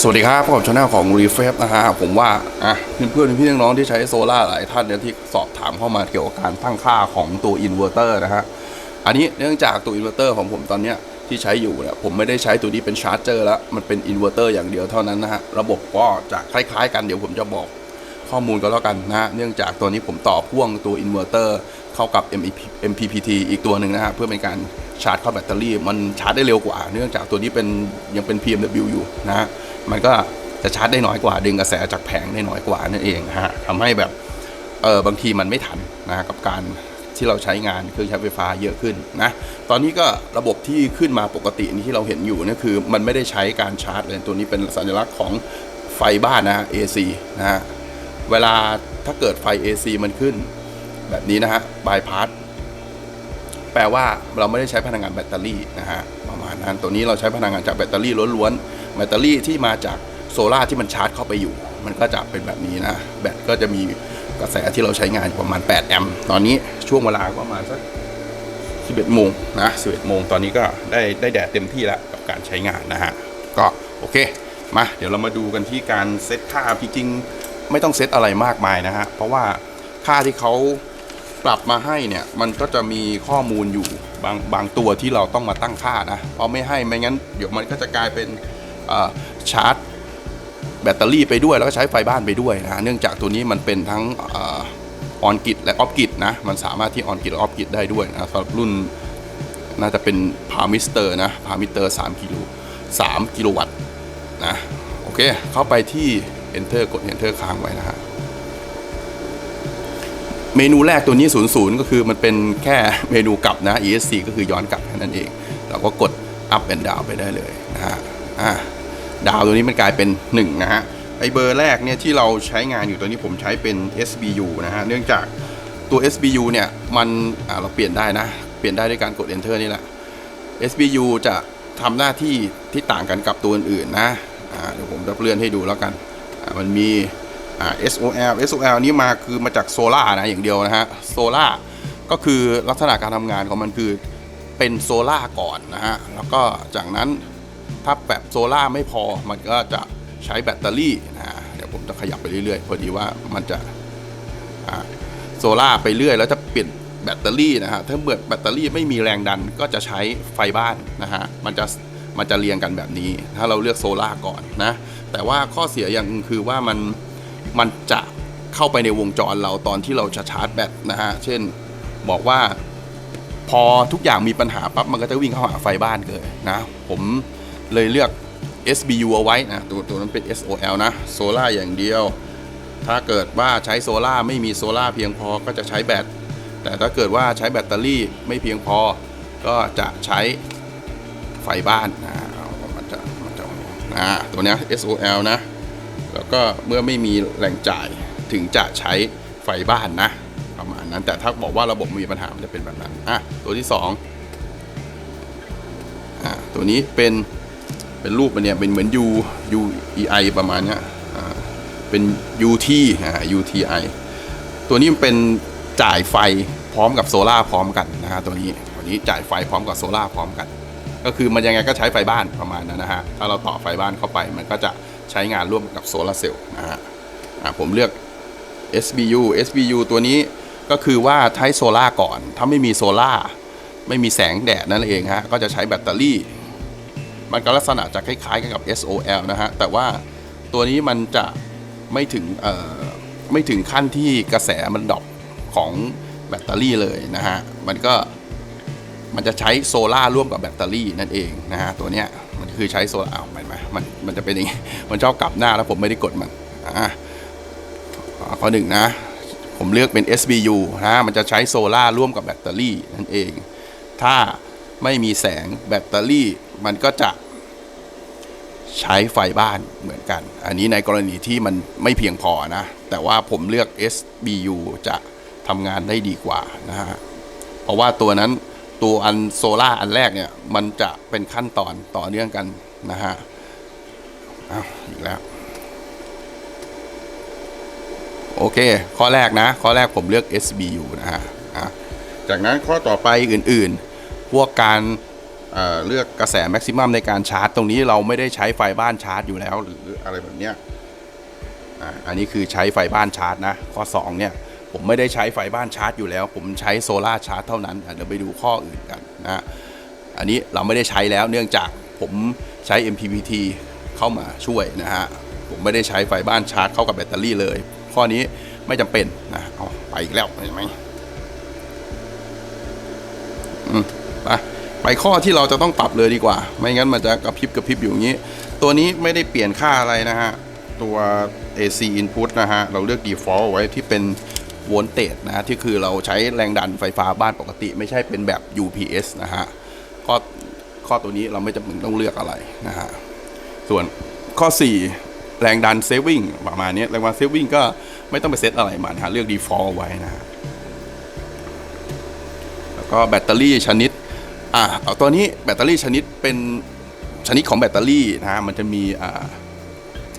สวัสดีครับผมชาแนลของ r e f a นะฮะผมว่าอะเพื่อนๆพี่น้องๆที่ใช้โซล่าหลายท่านเนี่ยที่สอบถามเข้ามาเกี่ยวกับการตั้งค่าของตัวอินเวอร์เตอร์นะฮะอันนี้เนื่องจากตัวอินเวอร์เตอร์ของผมตอนเนี้ยที่ใช้อยู่เนี่ยผมไม่ได้ใช้ตัวนี้เป็นชาร์จเจอร์แล้วมันเป็นอินเวอร์เตอร์อย่างเดียวเท่านั้นนะฮะระบบก็จะคล้ายๆ กันเดี๋ยวผมจะบอกข้อมูลก็แล้วกันนะฮะเนื่องจากตัวนี้ผมต่อพ่วงตัวอินเวอร์เตอร์ เข้ากับ M P P T อีกตัวหนึ่งนะฮะเพื่อเป็นการชาร์จเข้าแบตเตอรี่ มันชาร์จได้เร็วกว่า เนื่องจากตัวนี้เป็นยังเป็น PMW อยู่นะฮะมันก็จะชาร์จได้น้อยกว่า ดึงกระแสจากแผงได้น้อยกว่านั่นเองฮะทำให้แบบเออบางทีมันไม่ทันนะกับการที่เราใช้งานเครื่องใช้ไฟฟ้าเยอะขึ้นนะตอนนี้ก็ระบบที่ขึ้นมาปกตินี่ที่เราเห็นอยู่นี่คือ มันไม่ได้ใช้การชาร์จเลยตัวนี้เป็นสัญลักษณ์ของไฟบ้านนะฮะ AC นะฮะเวลาถ้าเกิดไฟ AC มันขึ้น แบบนี้นะฮะบายพาสแปลว่าเราไม่ได้ใช้พลังงานแบตเตอรี่นะฮะประมาณนั้นตัวนี้เราใช้พลังงานจากแบตเตอรี่ล้วนๆแบตเตอรี่ที่มาจากโซลาที่มันชาร์จเข้าไปอยู่ มันก็จะเป็นแบบนี้นะแบตก็จะมีกระแสที่เราใช้งานประมาณ 8 แอมป์ตอนนี้ช่วงเวลาประมาณสัก 11 โมงนะ11 โมงตอนนี้ก็ได้ได้แดดเต็มที่แล้วกับการใช้งานนะฮะก็โอเคมาเดี๋ยวเรามาดูกันที่การเซตค่าจริงๆไม่ต้องเซตอะไรมากมายนะฮะเพราะว่าค่าที่เขา ปรับมาให้เนี่ยมันก็จะมีข้อมูลอยู่บางบางตัวที่เราต้องมาตั้งค่านะเพราะไม่ให้ไม่งั้นเดี๋ยวมันก็จะกลายเป็นชาร์จแบตเตอรี่ไปด้วยแล้วก็ใช้ไฟบ้านไปด้วยนะเนื่องจากตัวนี้มันเป็นทั้งออนกิตและออฟกิตนะมันสามารถที่ออนกิตและออฟกิตได้ด้วยนะสำหรับรุ่นน่าจะเป็นพามิสเตอร์นะพามิเตอร์3กิโล3กิโลวัตต์นะโอเคเข้าไปที่ Enter กด Enter ค้างไว้นะฮะ เมนูแรกตัวนี้ 00 ก็คือมันเป็นแค่เมนูกลับนะ ESC ก็คือย้อนกลับแค่นั้นเอง เราก็กด up and down ไปได้เลยนะฮะอ่าดาวตัวนี้มันกลายเป็น 1 นะฮะไอเบอร์แรกเนี่ยที่เราใช้งานอยู่ตัวนี้ผมใช้เป็น SBU นะฮะเนื่องจากตัว SBU เนี่ยมันเราเปลี่ยนได้นะ เปลี่ยนได้ด้วยการกด enter นี่แหละ SBU จะทำหน้าที่ที่ต่างกันกับตัวอื่นๆนะอ่าเดี๋ยวผมจะเลื่อนให้ดูแล้วกันมันมี อ่า SOL SOL นี้มาคือมาจากโซล่านะอย่างเดียวนะฮะโซล่าก็คือลักษณะการทำงานของมันคือเป็นโซล่าก่อนนะฮะแล้วก็จากนั้นถ้าแบบโซล่าไม่พอมันก็จะใช้แบตเตอรี่นะฮะเดี๋ยวผมจะขยับไปเรื่อยๆพอดีว่ามันจะโซล่าไปเรื่อยแล้วจะเปลี่ยนแบตเตอรี่นะฮะถ้าเกิดแบตเตอรี่ไม่มีแรงดันก็จะใช้ไฟบ้านนะฮะมันจะมันจะเรียงกันแบบนี้ ถ้าเราเลือกโซล่าก่อนนะแต่ว่าข้อเสียอย่างคือว่ามัน มันจะเข้าไปในวงจรเราตอนที่เราจะชาร์จแบตนะฮะ เช่นบอกว่าพอทุกอย่างมีปัญหาปั๊บมันก็จะวิ่งเข้าหาไฟบ้านเลยนะ ผมเลยเลือก SBU เอาไว้นะตัวตัวนั้นเป็น SOL นะโซล่าอย่างเดียว ถ้าเกิดว่าใช้โซล่าไม่มีโซล่าเพียงพอก็จะใช้แบตแต่ถ้าเกิดว่าใช้แบตเตอรี่ไม่เพียงพอก็จะใช้ไฟบ้านนะมันจะมันจะนะตัวเนี้ย SOL นะ แล้วก็เมื่อไม่มีแหล่งจ่ายถึงจะใช้ไฟบ้านนะประมาณนั้นแต่ถ้าบอกว่าระบบมีปัญหามันจะเป็นแบบนั้นอะตัวที่สองอะตัวนี้เป็นเป็นรูปมันเนี่ยเป็นเหมือน U U E I ประมาณเนี้ยอ่าเป็น UT อ่า UTI ตัวนี้มันเป็นจ่ายไฟพร้อมกับโซล่าพร้อมกันนะฮะตัวนี้ตัวนี้จ่ายไฟพร้อมกับโซล่าพร้อมกัน ก็คือมันยังไงก็ใช้ไฟบ้านประมาณนั้นนะฮะถ้าเราต่อไฟบ้านเข้าไปมันก็จะ ใช้งานร่วมกับโซลาเซลล์นะฮะผมเลือก SBU SBU ตัวนี้ก็คือว่าใช้โซล่าก่อน ถ้าไม่มีโซล่าไม่มีแสงแดดนั่นเองฮะ ก็จะใช้แบตเตอรี่ มันก็ลักษณะจะคล้ายๆกันกับ SOL นะฮะ แต่ว่าตัวนี้มันจะไม่ถึงไม่ถึงขั้นที่กระแสมันดรอปของแบตเตอรี่เลยนะฮะ มันก็มันจะใช้โซล่าร่วมกับแบตเตอรี่นั่นเองนะฮะ ตัวเนี้ยมันคือใช้โซล่า มันมันจะเป็นอย่างงี้มันชอบกลับหน้าแล้วผมไม่ได้กดมันอะข้อหนึ่งนะ ผมเลือกเป็น SBU นะมันจะใช้โซล่าร่วมกับแบตเตอรี่นั่นเอง ถ้าไม่มีแสงแบตเตอรี่มันก็จะใช้ไฟบ้านเหมือนกัน อันนี้ในกรณีที่มันไม่เพียงพอนะ แต่ว่าผมเลือก SBU จะทำงานได้ดีกว่านะฮะ เพราะว่าตัวนั้นตัวอันโซล่าอันแรกเนี่ย มันจะเป็นขั้นตอนต่อเนื่องกันนะฮะ อ้าวอีกแล้ว โอเค ข้อแรกนะ ข้อแรกผมเลือก SBU นะฮะจากนั้นข้อต่อไปอื่นๆ พวกการเเลือกกระแสแม็กซิมัมในการชาร์จ ตรงนี้เราไม่ได้ใช้ไฟบ้านชาร์จอยู่แล้ว หรืออะไรแบบเนี้ยอันนี้คือใช้ไฟบ้านชาร์จนะ ข้อ 2 เนี่ย ผมไม่ได้ใช้ไฟบ้านชาร์จอยู่แล้ว ผมใช้โซลาร์ชาร์จเท่านั้นเดี๋ยวไปดูข้ออื่นกันนะอันนี้เราไม่ได้ใช้แล้วเนื่องจากผมใช้ MPPT เข้ามาช่วยนะฮะผมไม่ได้ใช้ไฟบ้านชาร์จเข้ากับแบตเตอรี่เลย ข้อนี้ไม่จำเป็นนะเอาไปอีกแล้วเห็นไหมอืมไปไปข้อที่เราจะต้องปรับเลยดีกว่า ไม่งั้นมันจะกระพริบกระพริบอยู่อย่างนี้ ตัวนี้ไม่ได้เปลี่ยนค่าอะไรนะฮะ ตัว AC input นะฮะ เราเลือก default ไว้ที่เป็นโวลเตจนะฮะที่คือเราใช้แรงดันไฟฟ้าบ้านปกติ ไม่ใช่เป็นแบบ UPS นะฮะข้อข้อตัวนี้เราไม่จำเป็นต้องเลือกอะไรนะฮะ ส่วนข้อ 4 แรงดันเซฟวิ่งประมาณนี้แรงดันเซฟวิ่งก็ไม่ต้องไปเซตอะไรมันฮะเลือก default ไว้นะแล้วก็แบตเตอรี่ชนิดอ่าเอาตัวนี้แบตเตอรี่ชนิดเป็นชนิดของแบตเตอรี่นะฮะมันจะมีอ่า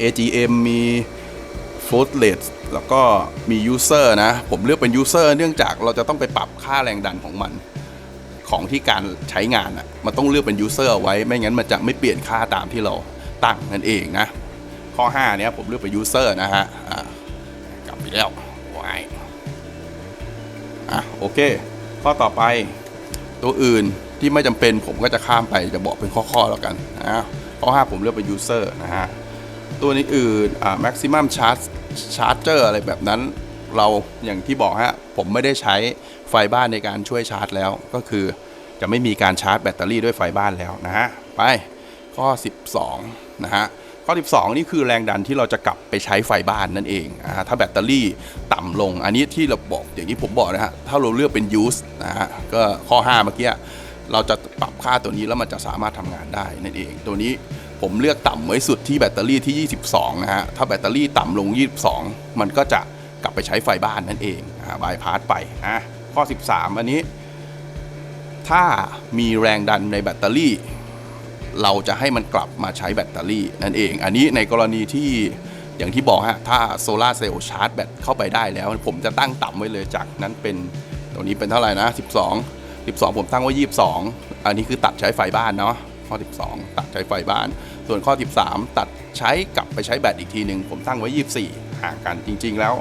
AGM มี f o o t l e t แล้วก็มี user นะ ผมเลือกเป็น user เนื่องจากเราจะต้องไปปรับค่าแรงดันของมัน ของที่การใช้งานอะ มันต้องเลือกเป็น user เอาไว้ ไม่งั้นมันจะไม่เปลี่ยนค่าตามที่เรา ตั้งนั่นเองนะข้อ 5 เนี้ยผมเลือกเป็น user นะฮะกลับไปแล้วว้ายอะโอเค ข้อต่อไปตัวอื่นที่ไม่จำเป็นผมก็จะข้ามไปจะบอกเป็นข้อ ๆ แล้วกันนะข้อ 5 ผมเลือกเป็น user นะฮะตัวนี้อื่นอ่า maximum charge charger อะไรแบบนั้นเราอย่างที่บอกฮะผมไม่ได้ใช้ไฟบ้านในการช่วยชาร์จแล้วก็คือจะไม่มีการชาร์จแบตเตอรี่ด้วยไฟบ้านแล้วนะฮะไปข้อ 12 นะฮะข้อ 12 นี่คือแรงดันที่เราจะกลับไปใช้ไฟบ้านนั่นเองนะฮะถ้าแบตเตอรี่ต่ำลง อันนี้ที่เราบอกอย่างที่ผมบอกนะฮะ ถ้าเราเลือกเป็น use นะฮะ ก็ข้อ 5 เมื่อกี้ เราจะปรับค่าตัวนี้แล้วมันจะสามารถทำงานได้นั่นเอง ตัวนี้ผมเลือกต่ำไว้สุดที่แบตเตอรี่ที่ 22 นะฮะ ถ้าแบตเตอรี่ต่ำลง 22 มันก็จะกลับไปใช้ไฟบ้านนั่นเองบายพาสไปอะข้อ 13 อันนี้ ถ้ามีแรงดันในแบตเตอรี่ เราจะให้มันกลับมาใช้แบตเตอรี่นั่นเอง อันนี้ในกรณีที่อย่างที่บอกฮะถ้าโซลาเซลล์ชาร์จแบตเข้าไปได้แล้ว ผมจะตั้งต่ำไว้เลยจากนั้นเป็นตัวนี้เป็นเท่าไหร่นะ 12 12 ผมตั้งไว้ 22 อันนี้คือตัดใช้ไฟบ้านเนาะข้อ 12 ตัดใช้ไฟบ้าน ส่วนข้อ 13 ตัดใช้กลับไปใช้แบตอีกทีหนึ่งผมตั้งไว้ 24 ห่างกันจริง ๆ แล้ว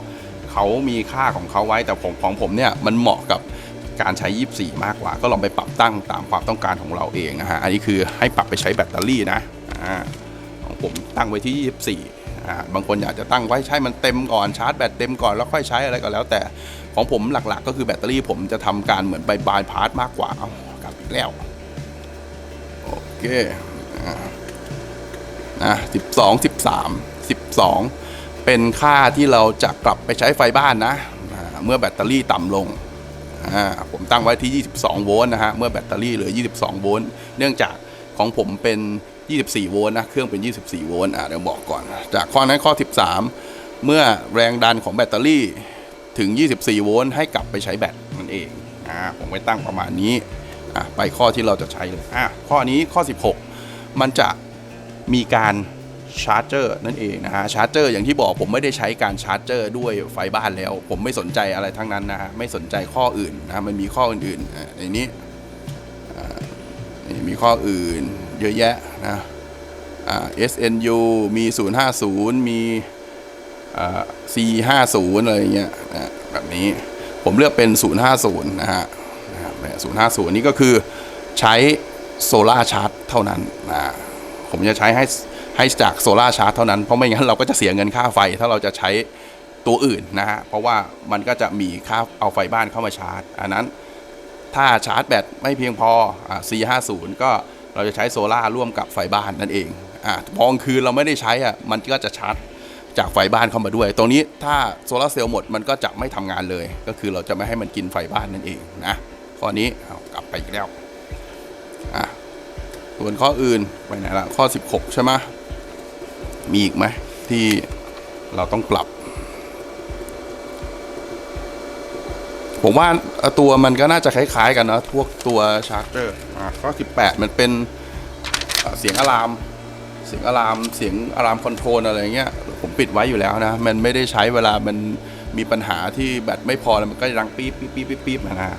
เขามีค่าของเขาไว้แต่ผมของผมเนี่ยมันเหมาะกับ การใช้ 24 มากกว่า ก็ลองไปปรับตั้งตามความต้องการของเราเองนะฮะ อันนี้คือให้ปรับไปใช้แบตเตอรี่นะของผมตั้งไว้ที่ 24 บางคนอยากจะตั้งไว้ใช้มันเต็มก่อนชาร์จแบตเต็มก่อนแล้วค่อยใช้อะไรก็แล้วแต่ของผมหลักๆ ก็คือแบตเตอรี่ผมจะทำการเหมือนบายพาสมากกว่า เอากลับอีกแล้ว โอเคอ่านะ12 13 12เป็นค่าที่เราจะกลับไปใช้ไฟบ้านนะ เมื่อแบตเตอรี่ต่ำลง ผมตั้งไว้ที่ 22 โวลต์นะฮะ เมื่อแบตเตอรี่เหลือ 22 โวลต์ เนื่องจากของผมเป็น 24 โวลต์นะ เครื่องเป็น 24 โวลต์ อ่าเดี๋ยวบอกก่อน จากข้อนั้นข้อ 13 เมื่อแรงดันของแบตเตอรี่ถึง 24 โวลต์ให้กลับไปใช้แบตนั่นเอง อ่า ผมไว้ตั้งประมาณนี้ อะ ไปข้อที่เราจะใช้เลย อะ ข้อนี้ข้อ 16 มันจะมีการ ชาร์จเจอร์นั่นเองนะฮะชาร์จเจอร์อย่างที่บอกผมไม่ได้ใช้การชาร์จเจอร์ด้วยไฟบ้านแล้ว ผมไม่สนใจอะไรทั้งนั้นนะฮะไม่สนใจข้ออื่นนะมันมีข้ออื่นๆอในนี้มีข้ออื่นเยอะแยะนะอ่า SNU มี 050 มีอ่า C50 อะไรเงี้ยนะแบบนี้ผมเลือกเป็น 050 นะฮะนะครับ050 นี่ก็คือใช้โซลาร์ชาร์จเท่านั้นนะผมจะใช้ให้ ให้จากโซลาร์ชาร์จเท่านั้น เพราะไม่งั้นเราก็จะเสียเงินค่าไฟถ้าเราจะใช้ตัวอื่นนะฮะ เพราะว่ามันก็จะมีค่าเอาไฟบ้านเข้ามาชาร์จ อันนั้นถ้าชาร์จแบตไม่เพียงพออ่า C50 ก็เราจะใช้โซลาร่วมกับไฟบ้านนั่นเองอ่าพอกลางคืนเราไม่ได้ใช้อะมันก็จะชาร์จจากไฟบ้านเข้ามาด้วย ตรงนี้ถ้าโซลาเซลล์หมดมันก็จะไม่ทำงานเลย ก็คือเราจะไม่ให้มันกินไฟบ้านนั่นเองนะข้อนี้กลับไปอีกแล้วอะส่วนข้ออื่นไปไหนละข้อ 16 ใช่ไหม มีอีกไหมที่เราต้องปรับ ผมว่าตัวมันก็น่าจะคล้ายๆกันนะพวกตัวชาร์เจอร์อะข้อ18 มันเป็นเสียงอะลาม เสียงอะลามเสียงอะลามคอนโทรลอะไรเงี้ยผมปิดไว้อยู่แล้วนะ มันไม่ได้ใช้เวลามันมีปัญหาที่แบตไม่พอแล้วมันก็จะดังปี๊บปี๊บปี๊บปี๊บนะฮะ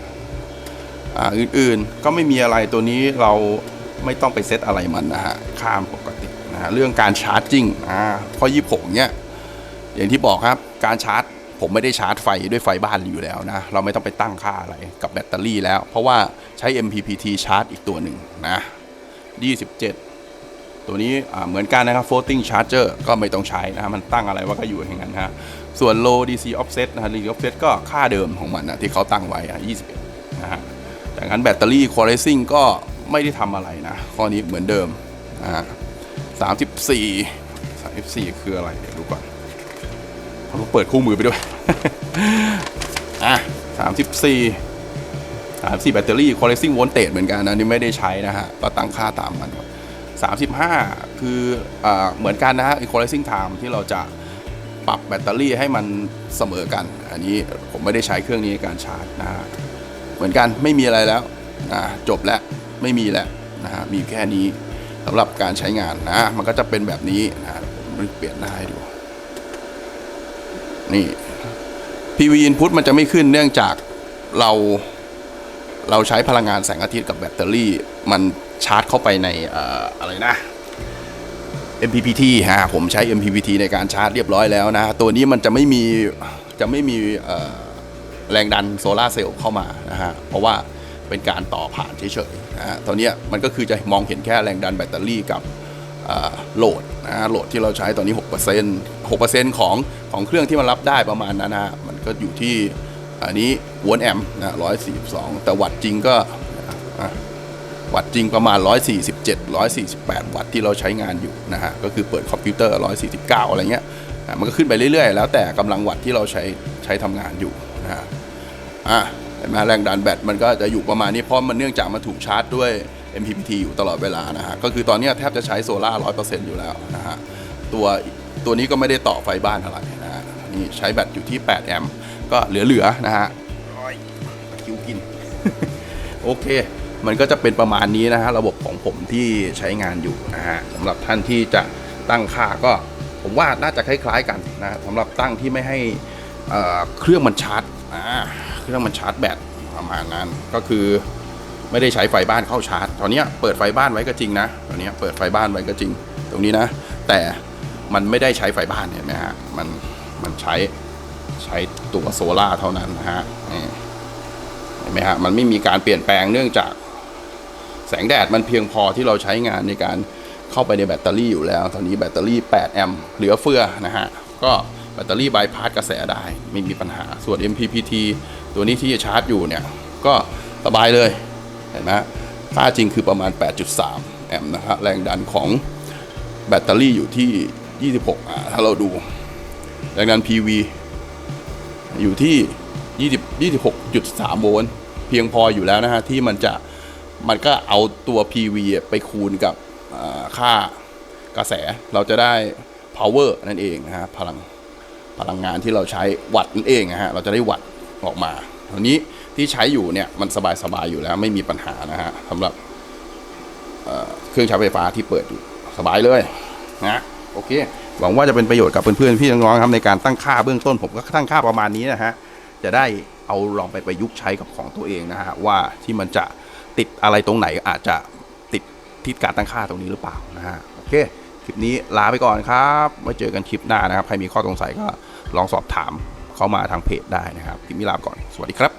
อ่าอื่นๆก็ไม่มีอะไรตัวนี้เราไม่ต้องไปเซตอะไรมันนะฮะข้ามปกติ เรื่องการชาร์จจิ้งอ่าข้อยี่หกเนี่ยอย่างที่บอกครับการชาร์จ ผมไม่ได้ชาร์จไฟด้วยไฟบ้านอยู่แล้วนะ เราไม่ต้องไปตั้งค่าอะไรกับแบตเตอรี่แล้ว เพราะว่าใช้ MPPT ชาร์จอีกตัวหนึ่งนะ 27 ตัวนี้เหมือนกันนะครับ floating charger ก็ไม่ต้องใช้นะมันตั้งอะไรว่าก็อยู่อย่างนั้นฮะส่วน low DC offset นะ DC offset ก็ค่าเดิมของมันนะที่เขาตั้งไว้อะ21 นะฮะจากนั้นแบตเตอรี่ qualifying ก็ไม่ได้ทำอะไรนะ ข้อนี้เหมือนเดิมนะฮะ 34 34 คืออะไร เดี๋ยวดูก่อนเขาเปิดคู่มือไปด้วย อะ 34 34แบตเตอรี่ qualifying voltage เหมือนกันนะนี่ไม่ได้ใช้นะฮะก็ตั้งค่าตามมันครับ35 คืออเหมือนกันนะฮะ equalizing time ที่เราจะปรับแบตเตอรี่ให้มันเสมอกัน อันนี้ผมไม่ได้ใช้เครื่องนี้ในการชาร์จนะฮะเหมือนกันไม่มีอะไรแล้วจบแล้วไม่มีแล้วนะฮะมีแค่นี้ สำหรับการใช้งานนะ มันก็จะเป็นแบบนี้นะผมเปลี่ยนหน้าให้ดู นี่ PV input มันจะไม่ขึ้นเนื่องจากเราเราใช้พลังงานแสงอาทิตย์กับแบตเตอรี่ มันชาร์จเข้าไปในออะไรนะ MPPT ฮะผมใช้ MPPT ในการชาร์จเรียบร้อยแล้วนะ ตัวนี้มันจะไม่มีจะไม่มีแรงดันโซลาเซลล์เข้ามานะฮะเพราะว่า เป็นการต่อผ่านเฉยๆนะฮะตัวเนี้มันก็คือจะมองเห็นแค่แรงดันแบตเตอรี่กับโหลดนะโหลดที่เราใช้ตอนนี้ 6% 6%ของของเครื่องที่มันรับได้ประมาณนั้นนะฮะมันก็อยู่ที่อันนี้วนแอมนะ142 แต่วัตต์จริงก็วัตต์จริงประมาณ 147 148 วัตต์ที่เราใช้งานอยู่นะฮะก็คือเปิดคอมพิวเตอร์ 149 อะไรเงี้ยมันก็ขึ้นไปเรื่อยๆ แล้วแต่กำลังวัตต์ที่เราใช้ใช้ทำงานอยู่นะฮะอะ ห็นไหมแรงดันแบตมันก็จะอยู่ประมาณนี้เพราะมันเนื่องจากมันถูกชาร์จด้วย MPPT อยู่ตลอดเวลานะฮะก็คือตอนนี้แทบจะใช้โซล่า100%อยู่แล้วนะฮะตัวตัวนี้ก็ไม่ได้ต่อไฟบ้านอะไรนะฮะนี่ใช้แบตอยู่ที่ 8 แอมป์ก็เหลือๆนะฮะคิวกิน โอเค มันก็จะเป็นประมาณนี้นะฮะระบบของผมที่ใช้งานอยู่นะฮะสำหรับท่านที่จะตั้งค่าก็ผมว่าน่าจะคล้ายๆกันนะสำหรับตั้งที่ไม่ให้เครื่องมันชาร์จ อ่าเครื่องมันชาร์จแบตประมาณนั้นก็คือไม่ได้ใช้ไฟบ้านเข้าชาร์จตอนนี้เปิดไฟบ้านไว้ก็จริงนะตอนนี้เปิดไฟบ้านไว้ก็จริง ตรงนี้นะ แต่มันไม่ได้ใช้ไฟบ้านเห็นไหมฮะมันมันใช้ใช้ตัวโซล่าเท่านั้นนะฮะเห็นไหมฮะมันไม่มีการเปลี่ยนแปลงเนื่องจากแสงแดดมันเพียงพอที่เราใช้งานในการเข้าไปในแบตเตอรี่อยู่แล้ว ตอนนี้แบตเตอรี่ 8 แอมป์เหลือเฟือนะฮะก็ แบตเตอรี่บายพาสกระแสได้ไม่มีปัญหาส่วน MPPT ตัวนี้ที่จะชาร์จอยู่เนี่ย ก็สบายเลย เห็นไหมค่าจริงคือประมาณ 8.3 แอมป์นะฮะแรงดันของแบตเตอรี่อยู่ที่ 26อ่าถ้าเราดู แรงดัน PV อยู่ที่ 20 26.3 โวลต์เพียงพออยู่แล้วนะฮะ ที่มันจะมันก็เอาตัว PV ไปคูณกับค่ากระแสเราจะได้ power นั่นเองนะฮะพลัง พลังงานที่เราใช้วัตต์นั่นเองนะฮะเราจะได้วัตต์ออกมาทีนี้ที่ใช้อยู่เนี่ยมันสบายๆอยู่แล้วไม่มีปัญหานะฮะสำหรับเเครื่องใช้ไฟฟ้าที่เปิดอยู่สบายเลยนะโอเคหวังว่าจะเป็นประโยชน์กับเพื่อนๆพี่น้องๆครับในการตั้งค่าเบื้องต้นผมก็ตั้งค่าประมาณนี้นะฮะจะได้เอาลองไปประยุกต์ใช้กับของตัวเองนะฮะว่าที่มันจะติดอะไรตรงไหนอาจจะติดที่การตั้งค่าตรงนี้หรือเปล่านะฮะโอเค คลิปนี้ลาไปก่อนครับไว้เจอกันคลิปหน้านะครับ ใครมีข้อสงสัยก็ลองสอบถามเข้ามาทางเพจได้นะครับ คลิปนี้ลาไปก่อน สวัสดีครับ